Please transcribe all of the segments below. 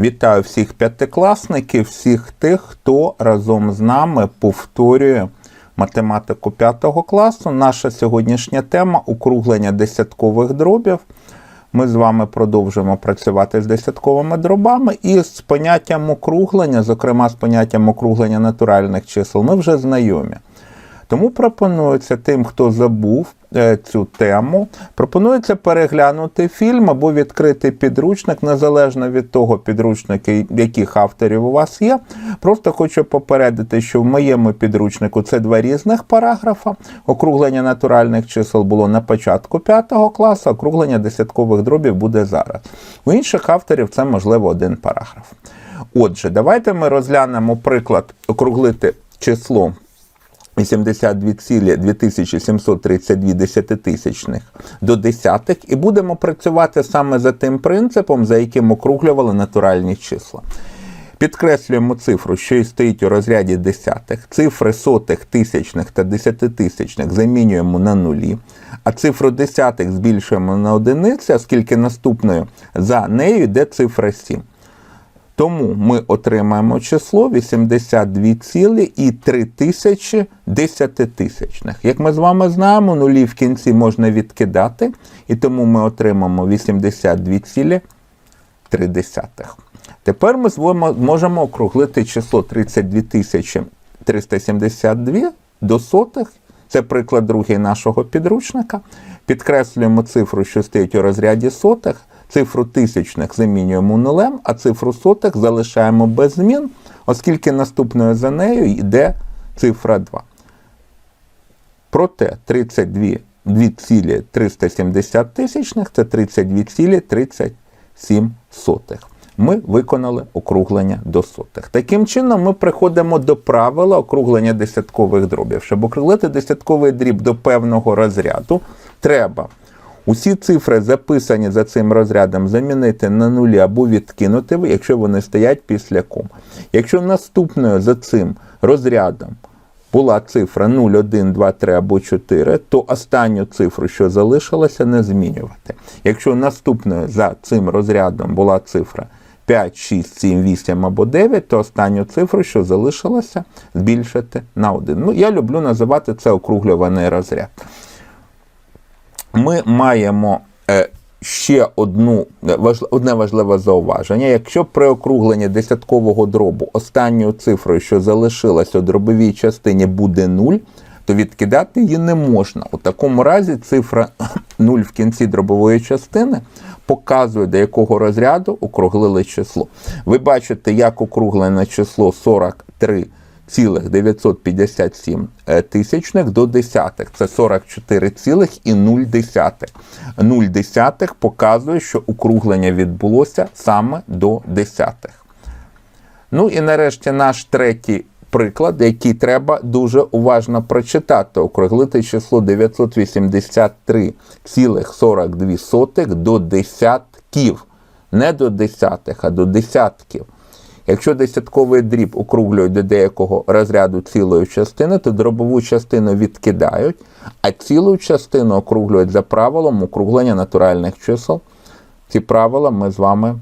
Вітаю всіх п'ятикласників, всіх тих, хто разом з нами повторює математику п'ятого класу. Наша сьогоднішня тема округлення десяткових дробів. Ми з вами продовжуємо працювати з десятковими дробами і з поняттям округлення, зокрема з поняттям округлення натуральних чисел, ми вже знайомі. Тому пропонується тим, хто забув цю тему, пропонується переглянути фільм або відкрити підручник, незалежно від того підручники, яких авторів у вас є. Просто хочу попередити, що в моєму підручнику це два різних параграфа. Округлення натуральних чисел було на початку 5 класу, округлення десяткових дробів буде зараз. У інших авторів це можливо один параграф. Отже, давайте ми розглянемо приклад округлити число 82,2732 десятитисячних до десятих, і будемо працювати саме за тим принципом, за яким округлювали натуральні числа. Підкреслюємо цифру, що і стоїть у розряді десятих. Цифри сотих, тисячних та десятитисячних замінюємо на нулі, а цифру десятих збільшуємо на одиниці, оскільки наступною за нею йде цифра 7. Тому ми отримаємо число 82,3 десятитисячних. Як ми з вами знаємо, нулі в кінці можна відкидати, і тому ми отримаємо 82,3. Тепер ми з вами можемо округлити число 32 372 до сотих. Це приклад другий нашого підручника. Підкреслюємо цифру, що стоїть у розряді сотих. Цифру тисячних замінюємо нулем, а цифру сотих залишаємо без змін, оскільки наступною за нею йде цифра 2. Проте 32,370 тисячних це 32,37 сотих. Ми виконали округлення до сотих. Таким чином, ми приходимо до правила округлення десяткових дробів. Щоб округлити десятковий дріб до певного розряду, треба усі цифри, записані за цим розрядом, замінити на нулі або відкинути, якщо вони стоять після ком. Якщо наступною за цим розрядом була цифра 0, 1, 2, 3 або 4, то останню цифру, що залишилася, не змінювати. Якщо наступною за цим розрядом була цифра 5, 6, 7, 8 або 9, то останню цифру, що залишилася, збільшити на 1. Ну, я люблю називати це округлюваний розряд. Ми маємо е, ще одну, одне важливе зауваження. Якщо при округленні десяткового дробу останньою цифрою, що залишилась у дробовій частині, буде 0, то відкидати її не можна. У такому разі цифра 0 в кінці дробової частини показує, до якого розряду округлили число. Ви бачите, як округлене число 43 957 тисячних до десятих. Це 44,0. 0 десятих показує, що округлення відбулося саме до десятих. Ну і нарешті наш третій приклад, який треба дуже уважно прочитати. Округлити число 983,42 до десятків. Не до десятих, а до десятків. Якщо десятковий дріб округлюють до деякого розряду цілої частини, то дробову частину відкидають, а цілу частину округлюють за правилом округлення натуральних чисел. Ці правила ми з вами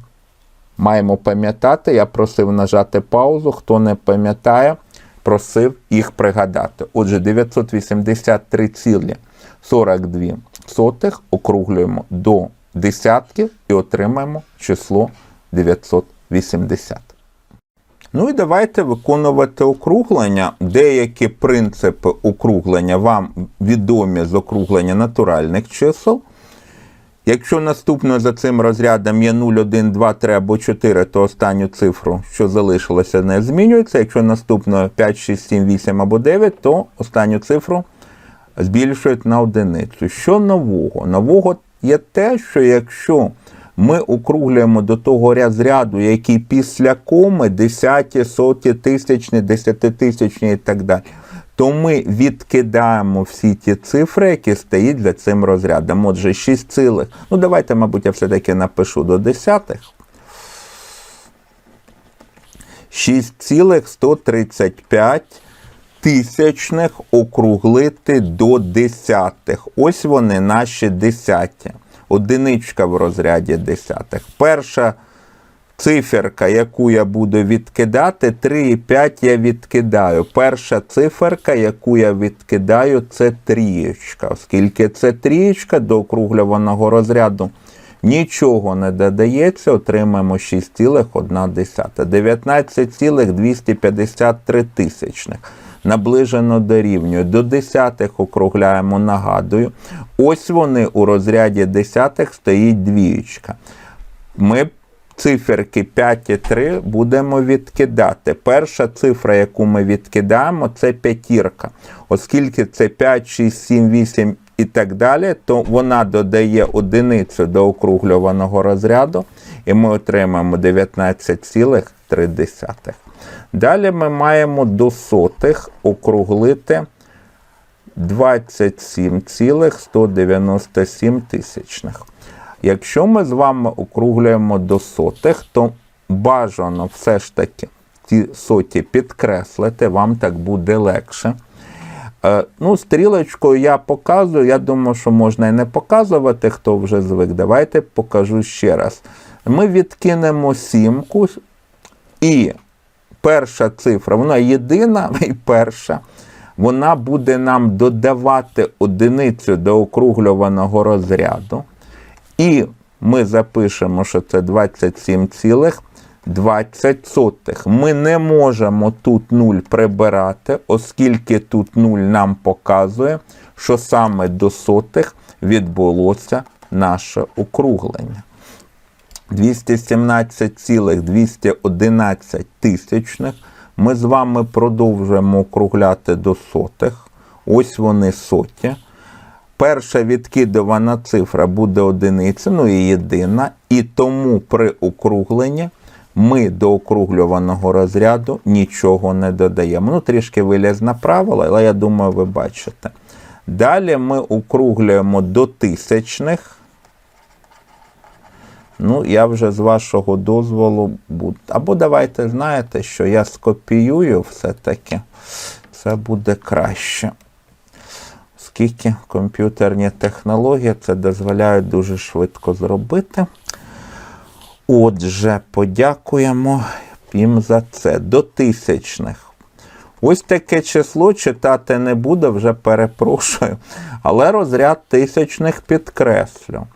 маємо пам'ятати. Я просив нажати паузу. Хто не пам'ятає, просив їх пригадати. Отже, 983,42 округлюємо до десятків і отримаємо число 980. Ну і давайте виконувати округлення. Деякі принципи округлення вам відомі з округлення натуральних чисел. Якщо наступною за цим розрядом є 0, 1, 2, 3 або 4, то останню цифру, що залишилося, не змінюється. Якщо наступною 5, 6, 7, 8 або 9, то останню цифру збільшують на одиницю. Що нового? Нового є те, що якщо ми округлюємо до того розряду, який після коми десяті, соті, тисячні, десятитисячні і так далі. То ми відкидаємо всі ті цифри, які стоять за цим розрядом. Отже, 6 цілих. Ну, давайте, мабуть, я все-таки напишу до десятих. 6,135 тисячних округлити до десятих. Ось вони наші десяті одиничка в розряді десятих. Перша циферка, яку я буду відкидати, 3 і 5 я відкидаю. Перша циферка, яку я відкидаю, це трієчка. Оскільки це трієчка до округлюваного розряду нічого не додається, отримаємо 6,1. 19,253 тисячних. Наближено дорівнює. До десятих округляємо, нагадую. Ось вони у розряді десятих стоїть двієчка. Ми циферки 5 і 3 будемо відкидати. Перша цифра, яку ми відкидаємо, це п'ятірка. Оскільки це 5, 6, 7, 8 і так далі, то вона додає одиницю до округлюваного розряду, і ми отримаємо 19,3. Далі ми маємо до сотих округлити 27,197 тисячних. Якщо ми з вами округлюємо до сотих, то бажано все ж таки ті соті підкреслити, вам так буде легше. Е, ну, Стрілочкою я показую. Я думаю, що можна і не показувати, хто вже звик. Давайте покажу ще раз. Ми відкинемо сімку, і перша цифра, вона єдина і перша. Вона буде нам додавати одиницю до округлюваного розряду. І ми запишемо, що це 27,20. Ми не можемо тут 0 прибирати, оскільки тут 0 нам показує, що саме до сотих відбулося наше округлення. 217,211 тисячних. Ми з вами продовжуємо округляти до сотих. Ось вони соті. Перша відкидувана цифра буде одиниця, ну і єдина. І тому при округленні ми до округлюваного розряду нічого не додаємо. Ну, трішки вилізне правило, але я думаю, ви бачите. Далі ми округлюємо до тисячних. Ну, я вже з вашого дозволу буду. Або давайте знаєте, що я скопіюю все-таки. Це буде краще. Оскільки комп'ютерні технології це дозволяють дуже швидко зробити. Отже, подякуємо їм за це. До тисячних. Ось таке число читати не буду, вже перепрошую. Але розряд тисячних підкреслю.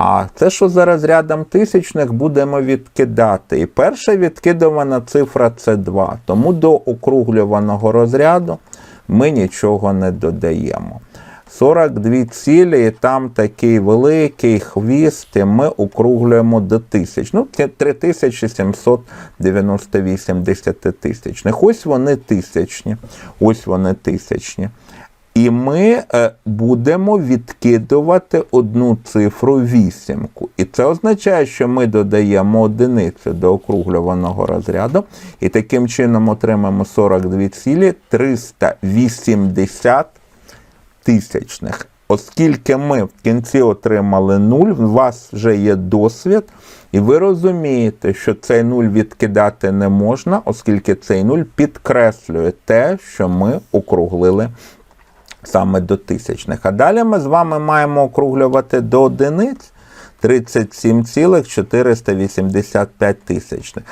А це, що за розрядом тисячних, будемо відкидати. І перша відкидувана цифра це 2. Тому до округлюваного розряду ми нічого не додаємо. 42 цілі, і там такий великий хвіст, і ми округлюємо до тисяч. Ну, 3798 десятитисячних. Ось вони тисячні. Ось вони тисячні. І ми е, будемо відкидувати одну цифру вісімку. І це означає, що ми додаємо одиницю до округлюваного розряду. І таким чином отримаємо 42 цілі 380 тисячних. Оскільки ми в кінці отримали 0, у вас вже є досвід, і ви розумієте, що цей 0 відкидати не можна, оскільки цей 0 підкреслює те, що ми округлили саме до тисячних. А далі ми з вами маємо округлювати до одиниць 37,485 тисячних.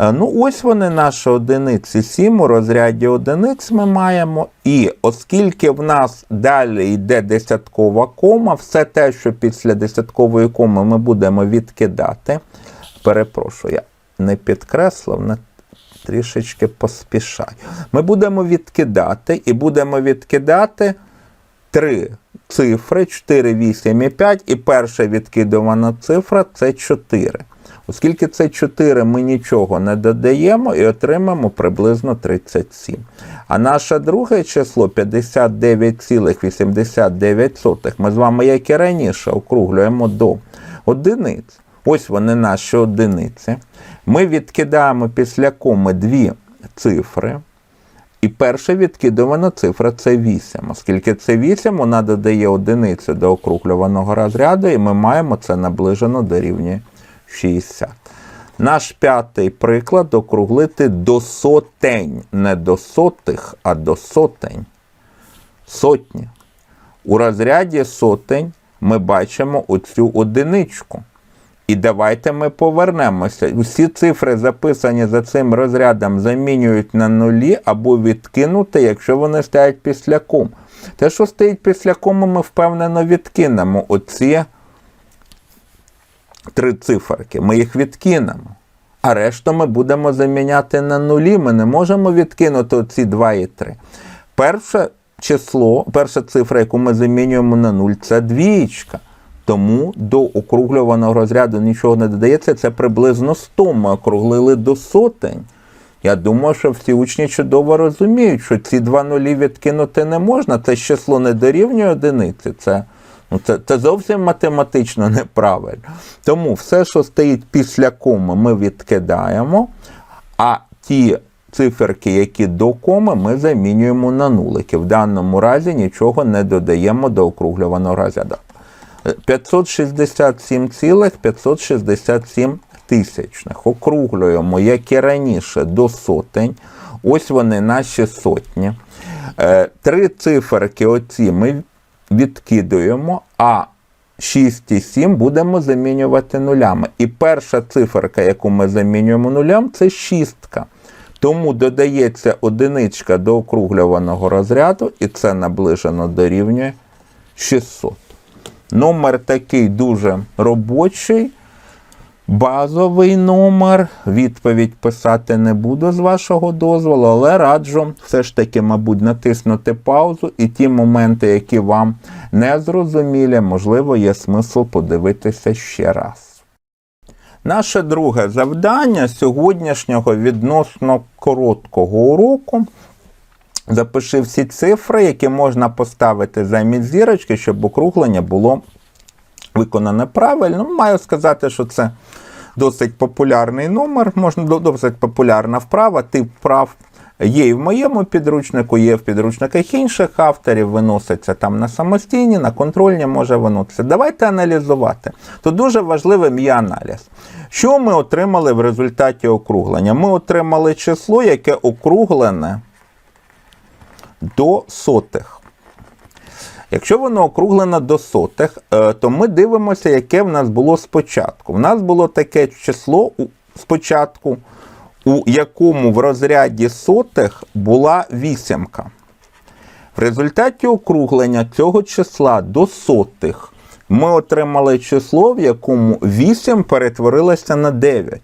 Е, Ну, ось вони наші одиниці. 7 у розряді одиниць ми маємо. І оскільки в нас далі йде десяткова кома, все те, що після десяткової коми ми будемо відкидати. Перепрошую, я не підкреслив, не трішечки поспішаю. Ми будемо відкидати і будемо відкидати три цифри 4, 8 і 5, і перша відкидувана цифра це 4. Оскільки це 4, ми нічого не додаємо і отримаємо приблизно 37. А наше друге число 59,89. Ми з вами, як і раніше, округлюємо до одиниць. Ось вони наші одиниці. Ми відкидаємо після коми дві цифри. І перша відкидувана цифра це 8. Оскільки це 8, вона додає одиницю до округлюваного розряду, і ми маємо це наближено до рівня 60. Наш п'ятий приклад округлити до сотень. Не до сотих, а до сотень. Сотні. У розряді сотень ми бачимо оцю одиничку. І давайте ми повернемося. Усі цифри, записані за цим розрядом, замінюють на нулі або відкинути, якщо вони стоять після ком. Те, що стоїть після кому, ми впевнено відкинемо. Оці три циферки. Ми їх відкинемо. А решту ми будемо заміняти на нулі. Ми не можемо відкинути оці 2 і 3. Перше число, перша цифра, яку ми замінюємо на 0, це двієчка. Тому до округлюваного розряду нічого не додається. Це приблизно 100. Ми округлили до сотень. Я думаю, що всі учні чудово розуміють, що ці два нулі відкинути не можна. Це число не дорівнює одиниці. Це, ну, це, це зовсім математично неправильно. Тому все, що стоїть після коми, ми відкидаємо, а ті циферки, які до коми, ми замінюємо на нулики. В даному разі нічого не додаємо до округлюваного розряду. 567,567 тисячних. Округлюємо, як і раніше, до сотень. Ось вони наші сотні. Е, Три циферки оці ми відкидуємо, а 6 і 7 будемо замінювати нулями. І перша циферка, яку ми замінюємо нулям, це шістка. Тому додається одиничка до округлюваного розряду, і це наближено дорівнює 600. Номер такий дуже робочий, базовий номер. Відповідь писати не буду з вашого дозволу, але раджу все ж таки, мабуть, натиснути паузу і ті моменти, які вам не зрозумілі, можливо, є смисл подивитися ще раз. Наше друге завдання сьогоднішнього відносно короткого уроку. Запиши всі цифри, які можна поставити замість зірочки, щоб округлення було виконане правильно. Маю сказати, що це досить популярний номер, можна досить популярна вправа. Тип вправ є і в моєму підручнику, є в підручниках інших авторів, виноситься там на самостійні, на контрольні може виноситися. Давайте аналізувати. Тут дуже важливим є аналіз. Що ми отримали в результаті округлення? Ми отримали число, яке округлене до сотих. Якщо воно округлено до сотих, е, то ми дивимося, яке в нас було спочатку. У нас було таке число спочатку, у якому в розряді сотих була вісімка. В результаті округлення цього числа до сотих ми отримали число, в якому 8 перетворилося на 9.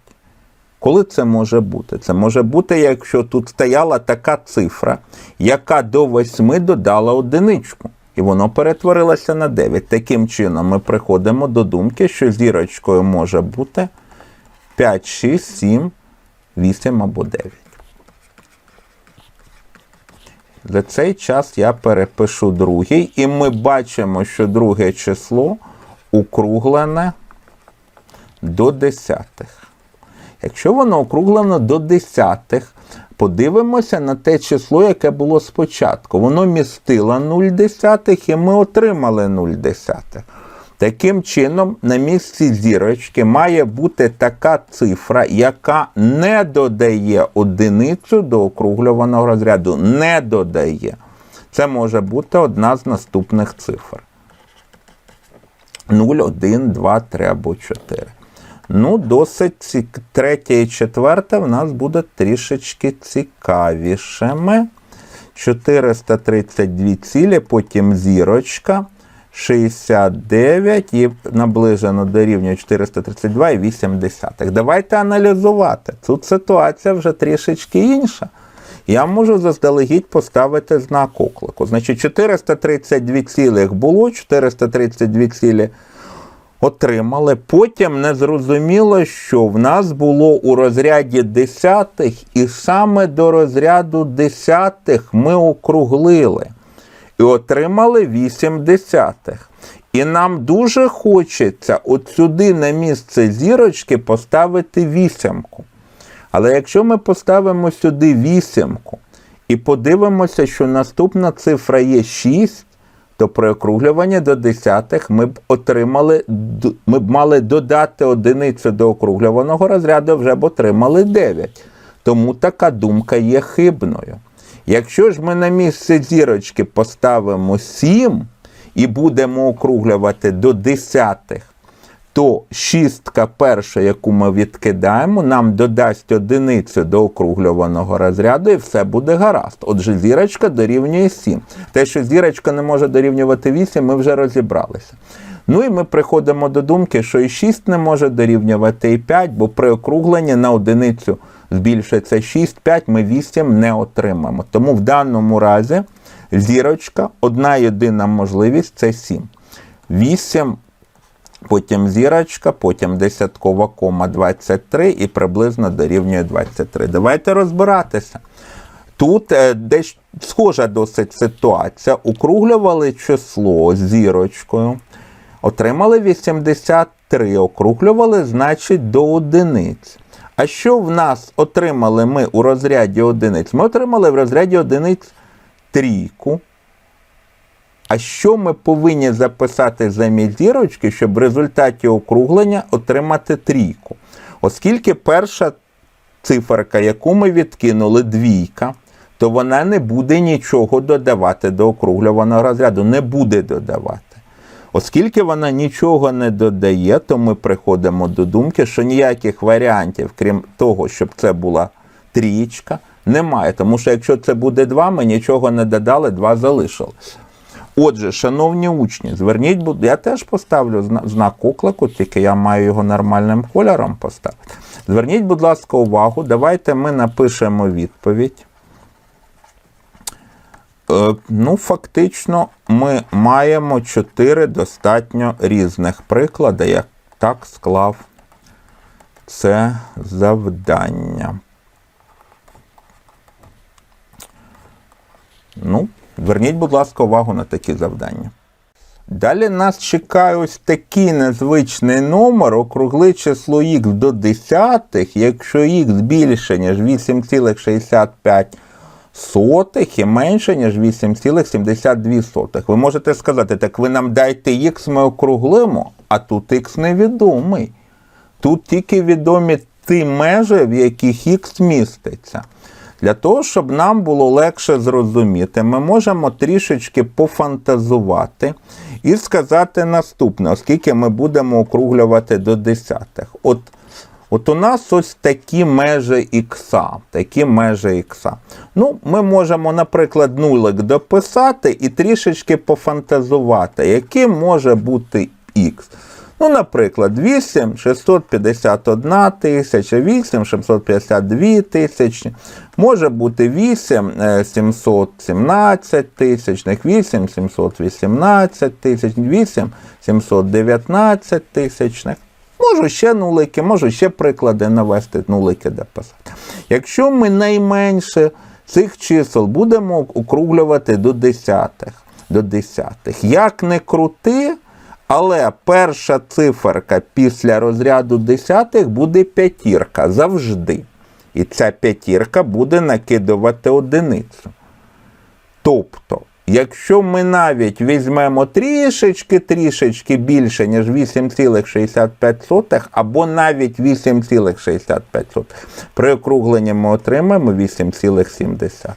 Коли це може бути? Це може бути, якщо тут стояла така цифра, яка до 8 додала одиничку. І воно перетворилося на 9. Таким чином, ми приходимо до думки, що зірочкою може бути 5, 6, 7, 8 або 9. За цей час я перепишу другий, і ми бачимо, що друге число округлене до десятих. Якщо воно округлено до десятих, подивимося на те число, яке було спочатку. Воно містило 0 десятих і ми отримали 0 десятих. Таким чином, на місці зірочки має бути така цифра, яка не додає одиницю до округлюваного розряду. Не додає. Це може бути одна з наступних цифр. 0, 1, 2, 3 або 4. Ну, досить ці... третє і четверте в нас буде трішечки цікавішими. 432 цілі, потім зірочка. 69 і наближено до рівня 432,8. Давайте аналізувати. Тут ситуація вже трішечки інша. Я можу заздалегідь поставити знак оклику. Значить, 432 цілих було, 432 цілі отримали. Потім не зрозуміло, що в нас було у розряді десятих, і саме до розряду десятих ми округлили. І отримали 8 десятих. І нам дуже хочеться от сюди на місце зірочки поставити вісімку. Але якщо ми поставимо сюди вісімку і подивимося, що наступна цифра є 6, то при округлюванні до десятих ми б отримали, ми б мали додати одиницю до округлюваного розряду, вже б отримали 9. Тому така думка є хибною. Якщо ж ми на місце зірочки поставимо 7 і будемо округлювати до десятих, то шістка перша, яку ми відкидаємо, нам додасть одиницю до округлюваного розряду, і все буде гаразд. Отже, зірочка дорівнює 7. Те, що зірочка не може дорівнювати 8, ми вже розібралися. Ну і ми приходимо до думки, що і 6 не може дорівнювати і 5, бо при округленні на одиницю збільшується 6, 5, ми 8 не отримаємо. Тому в даному разі зірочка, одна єдина можливість це 7. 8, потім зірочка, потім десяткова кома 23 і приблизно дорівнює 23. Давайте розбиратися. Тут е, десь схожа досить ситуація. Округлювали число зірочкою, отримали 83, округлювали, значить, до одиниць. А що в нас отримали ми у розряді одиниць? Ми отримали в розряді одиниць трійку. А що ми повинні записати замість зірочки, щоб в результаті округлення отримати трійку? Оскільки перша циферка, яку ми відкинули, двійка, то вона не буде нічого додавати до округлюваного розряду, не буде додавати. Оскільки вона нічого не додає, то ми приходимо до думки, що ніяких варіантів, крім того, щоб це була трієчка, немає. Тому що якщо це буде 2, ми нічого не додали, 2 залишилося. Отже, шановні учні, зверніть, будь я теж поставлю знак оклику, тільки я маю його нормальним кольором поставити. Зверніть, будь ласка, увагу, давайте ми напишемо відповідь. Е, Ну, фактично, ми маємо чотири достатньо різних приклади. Я так склав це завдання. Ну, зверніть, будь ласка, увагу на такі завдання. Далі нас чекає ось такий незвичний номер, округли число х до десятих, якщо х більше, ніж 8,65 і менше, ніж 8,72. Ви можете сказати, так ви нам дайте х, ми округлимо, а тут х невідомий. Тут тільки відомі ті межі, в яких х міститься. Для того, щоб нам було легше зрозуміти, ми можемо трішечки пофантазувати і сказати наступне, оскільки ми будемо округлювати до десятих. От, от у нас ось такі межі ікса. Такі межі ікса. Ну, ми можемо, наприклад, нулик дописати і трішечки пофантазувати, яким може бути х. Ну, наприклад, 8 651 тисяча, 8 652 тисячі, може бути 8 е, 717 тисячних, 8 718 тисяч, 8 719 тисячних. Можу ще нулики, можу ще приклади навести, нулики дописати. Якщо ми найменше цих чисел будемо округлювати до десятих, до десятих. Як не крути, але перша циферка після розряду десятих буде п'ятірка завжди. І ця п'ятірка буде накидувати одиницю. Тобто, якщо ми навіть візьмемо трішечки-трішечки більше, ніж 8,65, або навіть 8,65, при округленні ми отримаємо 8,7.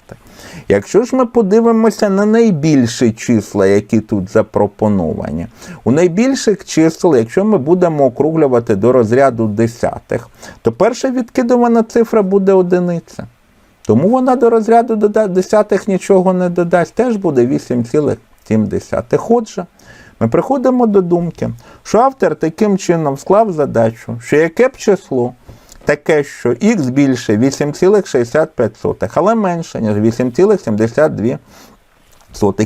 Якщо ж ми подивимося на найбільші числа, які тут запропоновані, у найбільших чисел, якщо ми будемо округлювати до розряду десятих, то перша відкидувана цифра буде одиниця. Тому вона до розряду десятих нічого не додасть, теж буде 8,7. Отже, ми приходимо до думки, що автор таким чином склав задачу, що яке б число таке, що х більше 8,65, але менше, ніж 8,72.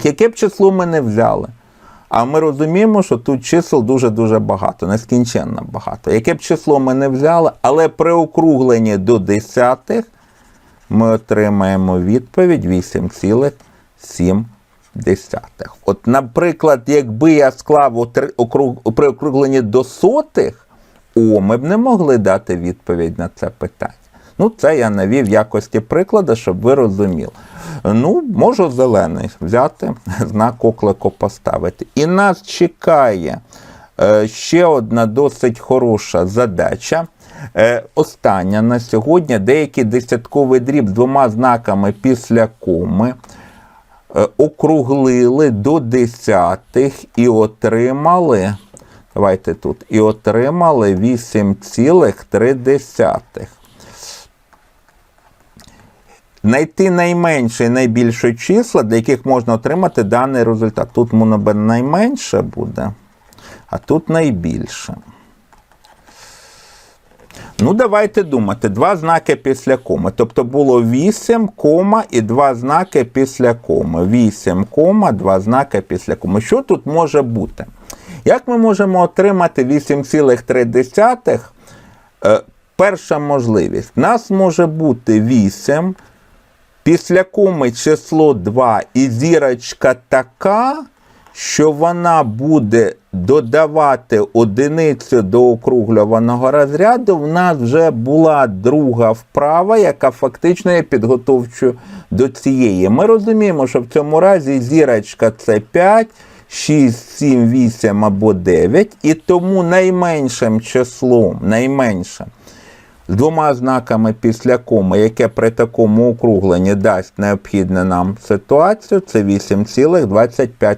Яке б число ми не взяли? А ми розуміємо, що тут чисел дуже-дуже багато, нескінченно багато. Яке б число ми не взяли, але при округленні до десятих ми отримаємо відповідь 8,7. От, наприклад, якби я склав при округленні до сотих, о, ми б не могли дати відповідь на це питання. Ну, це я навів якості прикладу, щоб ви розуміли. Ну, можу зелений взяти, знак оклику поставити. І нас чекає е, ще одна досить хороша задача. Е, остання на сьогодні деякий десятковий дріб з двома знаками після коми е, округлили до десятих і отримали Давайте тут. І отримали 8,3. Знайти найменше і найбільше числа, для яких можна отримати даний результат. Тут воно найменше буде, а тут найбільше. Ну, давайте думати. Два знаки після коми. Тобто було 8, кома і два знаки після коми. 8, кома, два знаки після коми. Що тут може бути? Як ми можемо отримати 8,3? Е, Перша можливість. Нас може бути 8, після коми число 2 і зірочка така, що вона буде додавати одиницю до округлюваного розряду, в нас вже була друга вправа, яка фактично є підготовчою до цієї. Ми розуміємо, що в цьому разі зірочка це 5, 6, 7, 8 або 9, і тому найменшим числом, найменшим, з двома знаками після коми, яке при такому округленні дасть необхідну нам ситуацію, це 8,25.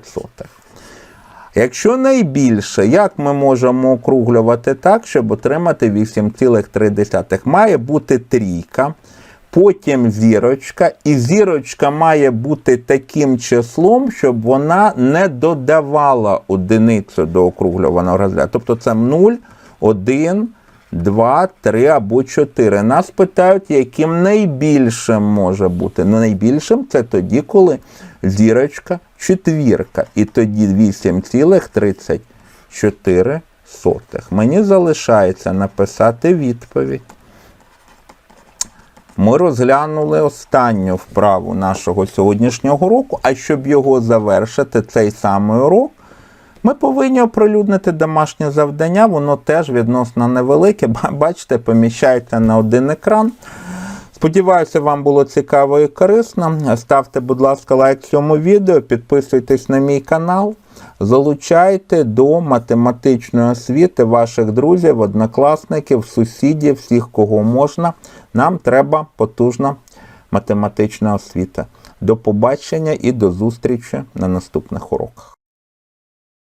Якщо найбільше, як ми можемо округлювати так, щоб отримати 8,3? Має бути трійка, потім зірочка, і зірочка має бути таким числом, щоб вона не додавала одиницю до округлюваного розряду. Тобто це 0, 1, 2, 3 або 4. Нас питають, яким найбільшим може бути. Ну, найбільшим це тоді, коли зірочка четвірка. І тоді 8,34. Мені залишається написати відповідь. Ми розглянули останню вправу нашого сьогоднішнього року, а щоб його завершити, цей самий урок, ми повинні оприлюднити домашнє завдання, воно теж відносно невелике. Бачите, поміщається на один екран. Сподіваюся, вам було цікаво і корисно. Ставте, будь ласка, лайк цьому відео, підписуйтесь на мій канал, залучайте до математичної освіти ваших друзів, однокласників, сусідів, всіх, кого можна. Нам треба потужна математична освіта. До побачення і до зустрічі на наступних уроках.